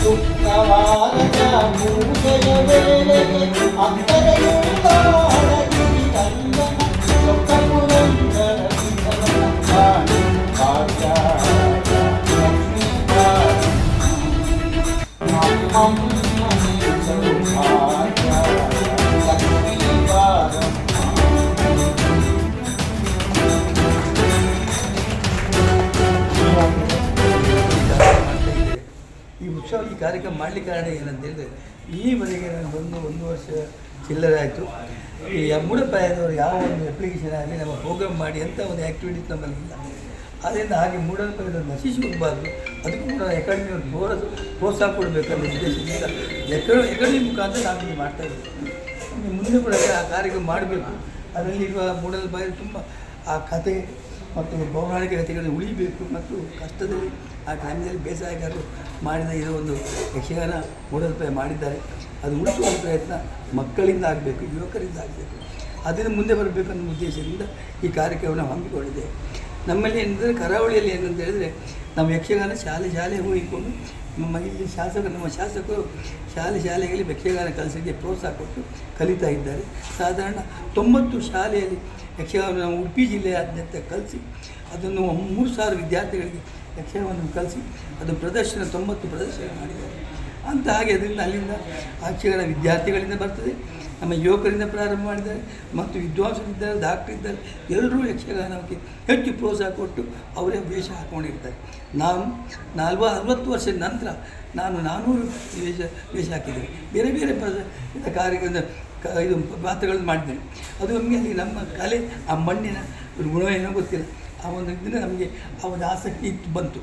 சுத்தவாரக மூதய வேலை அத்தரையும் தாரக ಈ ಉತ್ಸವ ಈ ಕಾರ್ಯಕ್ರಮ ಮಾಡಲಿಕ್ಕೆ ಕಾರಣ ಏನಂತ ಹೇಳಿದ್ರೆ ಮನೆಗೆ ನಾನು ಒಂದು ಒಂದು ವರ್ಷ ಚಿಲ್ಲರೆ ಆಯಿತು. ಈ ಮೂಡಪಾಯದವರು ಯಾವ ಒಂದು ಅಪ್ಲಿಕೇಶನ್ ಆಗಲಿ, ನಮ್ಮ ಪ್ರೋಗ್ರಾಮ್ ಮಾಡಿ ಅಂತ ಒಂದು ಆ್ಯಕ್ಟಿವಿಟೀಸ್ ನಮ್ಮಲ್ಲಿ ಇಲ್ಲ. ಅದರಿಂದ ಹಾಗೆ ಮೂಡಪಾಯದ ನಶಿಸಿ ಹೋಗಬಾರ್ದು ಅದಕ್ಕೂ ಕೂಡ ಅಕಾಡೆಮಿಯವರು ಜೋರ ಪ್ರೋತ್ಸಾಹ ಕೊಡಬೇಕನ್ನೋ ಉದ್ದೇಶದಿಂದ ಎಕಡೆ ಅಕಾಡೆಮಿ ಮುಖಾಂತರ ನಾವು ಇಲ್ಲಿ ಮಾಡ್ತಾ ಇದ್ದೀವಿ ಮುಂದೆ ಕೂಡ ಆ ಕಾರ್ಯಕ್ರಮ ಮಾಡಬೇಕು. ಅದರಲ್ಲಿರುವ ಮೂಡಲ್ಪಾಯರು ತುಂಬ ಆ ಕತೆ ಮತ್ತು ಪೌರಾಣಿಕ ಕಥೆಗಳು ಉಳಿಬೇಕು ಮತ್ತು ಕಷ್ಟದಲ್ಲಿ ಆ ಟೈಮ್ನಲ್ಲಿ ಬೇಸಾಯಗಾರರು ಮಾಡಿದ ಇದು ಒಂದು ಯಕ್ಷಗಾನ ಮೂಡಲ್ಪಾಯ ಮಾಡಿದ್ದಾರೆ. ಅದು ಉಳಿಸುವ ಪ್ರಯತ್ನ ಮಕ್ಕಳಿಂದ ಆಗಬೇಕು, ಯುವಕರಿಂದ ಆಗಬೇಕು. ಅದನ್ನು ಮುಂದೆ ಬರಬೇಕು ಅನ್ನೋ ಉದ್ದೇಶದಿಂದ ಈ ಕಾರ್ಯಕ್ರಮವನ್ನು ಹಮ್ಮಿಕೊಂಡಿದೆ ನಮ್ಮಲ್ಲಿ ಏನಂದರೆ ಕರಾವಳಿಯಲ್ಲಿ ಏನಂತ ಹೇಳಿದರೆ ನಾವು ಯಕ್ಷಗಾನ ಶಾಲೆ ಶಾಲೆ ಹೋಗಿಕೊಂಡು ನಮ್ಮ ಇಲ್ಲಿ ಶಾಸಕರು ನಮ್ಮ ಶಾಸಕರು ಶಾಲೆ ಶಾಲೆಗಳಲ್ಲಿ ಯಕ್ಷಗಾನ ಕಲಿಸಿಗೆ ಪ್ರೋತ್ಸಾಹ ಕೊಟ್ಟು ಕಲಿತಾ ಇದ್ದಾರೆ. ಸಾಧಾರಣ ತೊಂಬತ್ತು ಶಾಲೆಯಲ್ಲಿ ಯಕ್ಷಗಾನ ನಾವು ಉಡುಪಿ ಜಿಲ್ಲೆಯಾದ್ಯಂತ ಕಲಿಸಿ, ಅದನ್ನು ಮೂರು ಸಾವಿರ ವಿದ್ಯಾರ್ಥಿಗಳಿಗೆ ಯಕ್ಷಗಾನವನ್ನು ಕಲಿಸಿ, ಅದು ಪ್ರದರ್ಶನ, ತೊಂಬತ್ತು ಪ್ರದರ್ಶನ ಮಾಡಿದ್ದಾರೆ. ಅಂತ ಹಾಗೆ ಅದರಿಂದ ಅಲ್ಲಿಂದ ಯಕ್ಷಗಾನ ವಿದ್ಯಾರ್ಥಿಗಳಿಂದ ಬರ್ತದೆ. ನಮ್ಮ ಯುವಕರಿಂದ ಪ್ರಾರಂಭ ಮಾಡಿದ್ದಾರೆ, ಮತ್ತು ವಿದ್ವಾಂಸರಿದ್ದಾರೆ ಡಾಕ್ಟರ್ ಇದ್ದಾರೆ ಎಲ್ಲರೂ ಯಕ್ಷಗಾನಕ್ಕೆ ಹೆಚ್ಚು ಪ್ರೋತ್ಸಾಹ ಕೊಟ್ಟು ಅವರೇ ವೇಷ ಹಾಕ್ಕೊಂಡಿರ್ತಾರೆ ನಾನು ನಾಲ್ವ, ಅರವತ್ತು ವರ್ಷದ ನಂತರ ನಾನು ನಾನ್ನೂರು ವೇಷ ವೇಷ ಹಾಕಿದ್ದೇನೆ. ಬೇರೆ ಬೇರೆ ಕಾರ್ಯಗಳಿಂದ ಇದು ಪಾತ್ರಗಳನ್ನು ಮಾಡಿದ್ದೇನೆ. ಅದು ನಮಗೆ ನಮ್ಮ ಕಲೆ, ಆ ಮಣ್ಣಿನ ಗುಣ ಗುಣವೇನೋ ಗೊತ್ತಿಲ್ಲ. ಆ ಒಂದು ಇದನ್ನು ನಮಗೆ ಆ ಒಂದು ಆಸಕ್ತಿ ಇತ್ತು, ಬಂತು.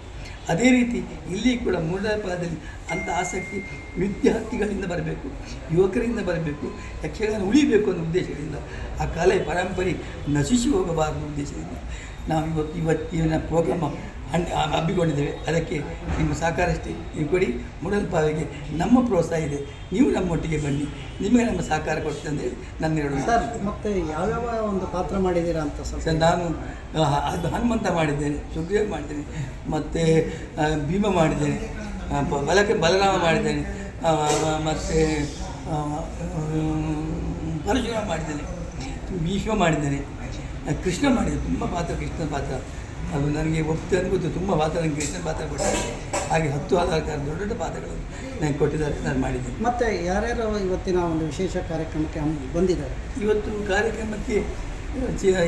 ಅದೇ ರೀತಿ ಇಲ್ಲಿ ಕೂಡ ಮೂಡಲಪಾಯದಲ್ಲಿ ಅಂಥ ಆಸಕ್ತಿ ವಿದ್ಯಾರ್ಥಿಗಳಿಂದ ಬರಬೇಕು, ಯುವಕರಿಂದ ಬರಬೇಕು, ಯಕ್ಷಗಾನ ಉಳಿಬೇಕು ಅನ್ನೋ ಉದ್ದೇಶದಿಂದ ಆ ಕಲೆ, ಪರಂಪರೆ ನಶಿಸಿ ಹೋಗಬಾರದು ಉದ್ದೇಶದಿಂದ ನಾವು ಇವತ್ತು ಇವತ್ತಿನ ಪ್ರೋಗ್ರಾಮ್ ಹಣ್ ಹಮ್ಮಿಕೊಂಡಿದ್ದೇವೆ ಅದಕ್ಕೆ ನಿಮ್ಮ ಸಹಕಾರಷ್ಟೇ ನೀವು ಕೊಡಿ. ಮೂಡಲ್ಪಾವಿಗೆ ನಮ್ಮ ಪ್ರೋತ್ಸಾಹ ಇದೆ. ನೀವು ನಮ್ಮೊಟ್ಟಿಗೆ ಬನ್ನಿ. ನಿಮಗೆ ನಮ್ಮ ಸಹಕಾರ ಕೊಡ್ತೇನೆ ಅಂತ ಹೇಳಿ ನನ್ನ ಎರಡು ಸರ್ ಮತ್ತೆ ಯಾವ್ಯಾವ ಒಂದು ಪಾತ್ರ ಮಾಡಿದ್ದೀರಾ ಅಂತ ಸರ್ ಸರ್ ನಾನು ಅದು ಹನುಮಂತ ಮಾಡಿದ್ದೇನೆ. ಸುಗ್ರೀವ ಮಾಡಿದ್ದೇನೆ. ಮತ್ತು ಭೀಮ ಮಾಡಿದ್ದೇನೆ. ಬಲಕ್ಕೆ ಬಲರಾಮ ಮಾಡಿದ್ದೇನೆ. ಮತ್ತು ಪರಶುರಾಮ ಮಾಡಿದ್ದೇನೆ. ಭೀಷ್ಮ ಮಾಡಿದ್ದೇನೆ. ಕೃಷ್ಣ ಮಾಡಿದೆ ತುಂಬ ಪಾತ್ರ ಕೃಷ್ಣ ಪಾತ್ರ. ಅದು ನನಗೆ ಒಪ್ತೆ ಅನ್ಬೋದು ತುಂಬ ಪಾತ್ರ ನನಗೆ ಕೃಷ್ಣ ಪಾತ್ರ ಕೊಟ್ಟಿದೆ ಹಾಗೆ ಹತ್ತು ಹಲವಾರು ದೊಡ್ಡ ದೊಡ್ಡ ಪಾತ್ರಗಳು ನನಗೆ ಕೊಟ್ಟಿದ್ದಾರೆ ನಾನು ಮಾಡಿದ್ದೆ ಮತ್ತು ಯಾರ್ಯಾರು ಇವತ್ತಿನ ಒಂದು ವಿಶೇಷ ಕಾರ್ಯಕ್ರಮಕ್ಕೆ ಬಂದಿದ್ದಾರೆ? ಇವತ್ತು ಕಾರ್ಯಕ್ರಮಕ್ಕೆ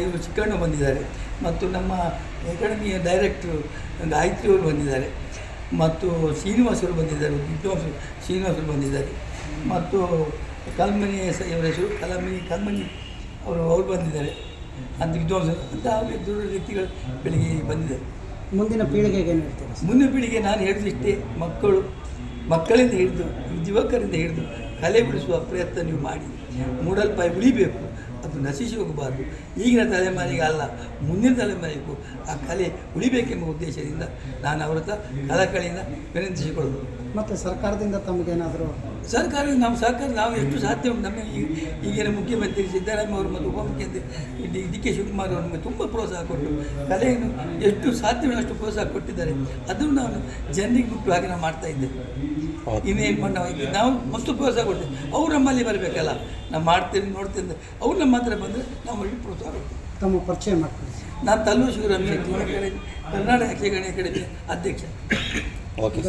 ಇವರು ಚಿಕ್ಕಣ್ಣ ಬಂದಿದ್ದಾರೆ. ಮತ್ತು ನಮ್ಮ ಅಕಾಡೆಮಿಯ ಡೈರೆಕ್ಟ್ರು ಗಾಯತ್ರಿ ಅವರು ಬಂದಿದ್ದಾರೆ. ಮತ್ತು ಶ್ರೀನಿವಾಸರು ಬಂದಿದ್ದಾರೆ ವಿದ್ವಾಂಸರು ಶ್ರೀನಿವಾಸರು ಬಂದಿದ್ದಾರೆ. ಮತ್ತು ಕಲ್ಮನಿ ಇವರ ಹೆಸರು ಕಲಮನಿ ಕಲ್ಮನಿ ಅವರು ಅವರು ಬಂದಿದ್ದಾರೆ. ಅಂತ ವಿದ್ವಾಂಸರು ಅಂತ ಹಾಗೆ ದೊಡ್ಡ ವ್ಯಕ್ತಿಗಳು ಬೆಳಿಗ್ಗೆ ಬಂದಿದೆ. ಮುಂದಿನ ಪೀಳಿಗೆಗೆ ಏನು ಹೇಳ್ತೀರಾ? ಮುಂದಿನ ಪೀಳಿಗೆ ನಾನು ಹೇಳಿದ್ದು ಇಷ್ಟೇ ಮಕ್ಕಳು ಮಕ್ಕಳಿಂದ ಹಿಡಿದು ಯುವಕರಿಂದ ಹಿಡಿದು ಕಲೆ ಬಿಡಿಸುವ ಪ್ರಯತ್ನ ನೀವು ಮಾಡಿ. ಮೂಡಲ್ಪಾಯಿ ಉಳಿಬೇಕು ಅದು ನಶಿಸಿ ಹೋಗಬಾರ್ದು. ಈಗಿನ ತಲೆಮಾರಿಗೆ ಅಲ್ಲ ಮುಂದಿನ ತಲೆಮಾರಿಗೂ ಆ ಕಲೆ ಉಳಿಬೇಕೆಂಬ ಉದ್ದೇಶದಿಂದ ನಾನು ಅವರ ಹತ್ರ ಕಳಕಳಿಯಿಂದ ವಿನಂತಿಸಿಕೊಳ್ಳೋದು ಮತ್ತೆ ಸರ್ಕಾರದಿಂದ ತಮಗೇನಾದರೂ ಸರ್ಕಾರ ನಾವು ಸರ್ಕಾರ ನಾವು ಎಷ್ಟು ಸಾಧ್ಯ ಉಂಟು? ನಮಗೆ ಈಗಿನ ಮುಖ್ಯಮಂತ್ರಿ ಸಿದ್ದರಾಮಯ್ಯ ಅವರು ಮತ್ತು ಉಪಮುಖ್ಯಮಂತ್ರಿ ಡಿ ಡಿ ಕೆ ಶಿವಕುಮಾರ್ ಅವರು ನಮಗೆ ತುಂಬ ಪ್ರೋತ್ಸಾಹ ಕೊಟ್ಟು ಕಲೆಯನ್ನು ಎಷ್ಟು ಸಾಧ್ಯವೋ ಅಷ್ಟು ಪ್ರೋತ್ಸಾಹ ಕೊಟ್ಟಿದ್ದಾರೆ. ಅದನ್ನು ನಾನು ಜನರಿಗೆ ಮುಟ್ಟು ಹಾಗೆ ನಾವು ಮಾಡ್ತಾ ಇದ್ದೇವೆ ಇನ್ನೇನು ಮಾಡಿ ನಾವು ಮಸ್ತು ಪ್ರೋತ್ಸಾಹ ಕೊಡ್ತೇವೆ ಅವ್ರು ನಮ್ಮಲ್ಲಿ ಬರಬೇಕಲ್ಲ. ನಾವು ಮಾಡ್ತೇನೆ ನೋಡ್ತೇನೆ ಅವ್ರು ನಮ್ಮ ಹತ್ರ ಬಂದರೆ ನಾವು ಒಳ್ಳೆ ಪ್ರೋತ್ಸಾಹ ಕೊಡ್ತೇವೆ. ತಮ್ಮ ಪರಿಚಯ ಮಾಡ್ಕೊಳ್ಳಿ. ನಾನು ತಲ್ಲೂ ಶಿವರಾಮ್ ಶೆಟ್ಟಿ ಕರ್ನಾಟಕ ಯಕ್ಷಗಾನ ಅಕಾಡೆಮಿ ಅಧ್ಯಕ್ಷ. ఓకే